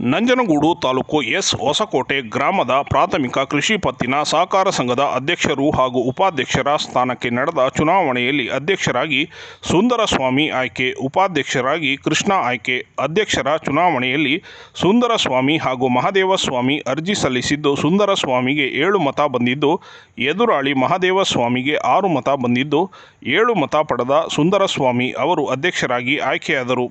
Nanjangud taluk S Hosakote ಗ್ರಾಮದ ಪ್ರಾಥಮಿಕ ಕೃಷಿ ಪತ್ತಿನ ಸಹಕಾರ ಸಂಘದ ಅಧ್ಯಕ್ಷರು ಹಾಗೂ ಉಪಾಧ್ಯಕ್ಷರ ಸ್ಥಾನಕ್ಕೆ ನಡೆದ ಚುನಾವಣೆಯಲ್ಲಿ ಅಧ್ಯಕ್ಷರಾಗಿ ಸುಂದರಸ್ವಾಮಿ ಆಯ್ಕೆ, ಉಪಾಧ್ಯಕ್ಷರಾಗಿ ಕೃಷ್ಣ ಆಯ್ಕೆ, ಅಧ್ಯಕ್ಷರ ಚುನಾವಣೆಯಲ್ಲಿ ಸುಂದರಸ್ವಾಮಿ ಹಾಗೂ ಮಹದೇವಸ್ವಾಮಿ ಅರ್ಜಿ ಸಲ್ಲಿಸಿದ್ದು, ಸುಂದರಸ್ವಾಮಿಗೆ ಏಳು ಮತ ಬಂದಿದ್ದು, ಎದುರಾಳಿ ಮಹದೇವಸ್ವಾಮಿಗೆ ಆರು ಮತ ಬಂದಿದ್ದು, ಏಳು ಮತ ಪಡೆದ ಸುಂದರಸ್ವಾಮಿ ಅವರು ಅಧ್ಯಕ್ಷರಾಗಿ ಆಯ್ಕೆಯಾದರು.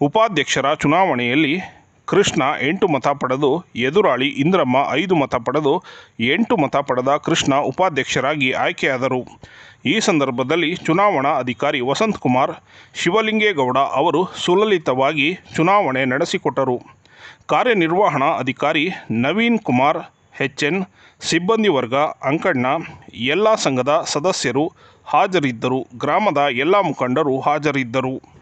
ಉಪಾಧ್ಯಕ್ಷರ ಚುನಾವಣೆಯಲ್ಲಿ ಕೃಷ್ಣ ಎಂಟು ಮತ ಪಡೆದು, ಎದುರಾಳಿ ಇಂದ್ರಮ್ಮ ಐದು ಮತ ಪಡೆದು, ಎಂಟು ಮತ ಪಡೆದ ಕೃಷ್ಣ ಉಪಾಧ್ಯಕ್ಷರಾಗಿ ಆಯ್ಕೆಯಾದರು. ಈ ಸಂದರ್ಭದಲ್ಲಿ ಚುನಾವಣಾ ಅಧಿಕಾರಿ ವಸಂತ್ ಕುಮಾರ್, ಶಿವಲಿಂಗೇಗೌಡ ಅವರು ಸುಲಲಿತವಾಗಿ ಚುನಾವಣೆ ನಡೆಸಿಕೊಟ್ಟರು. ಕಾರ್ಯನಿರ್ವಹಣಾ ಅಧಿಕಾರಿ ನವೀನ್ ಕುಮಾರ್ ಎನ್ ಸಿಬ್ಬಂದಿ ವರ್ಗ, ಅಂಕಣ್ಣ, ಎಲ್ಲ ಸಂಘದ ಸದಸ್ಯರು ಹಾಜರಿದ್ದರು. ಗ್ರಾಮದ ಎಲ್ಲ ಮುಖಂಡರು ಹಾಜರಿದ್ದರು.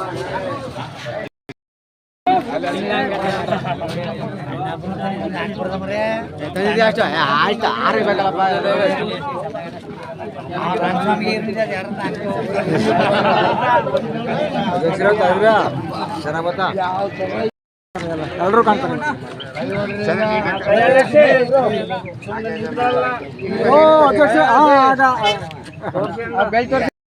ಅಷ್ಟು ಆಯ್ತು ಆರು ಬೇಕಲ್ಲಪ್ಪ ಚೆನ್ನಾಗಿ ಗೊತ್ತಾ ಎಲ್ಲರೂ ಕಾಣ್ತಾರೆ ಓ ಅಧ್ಯಕ್ಷ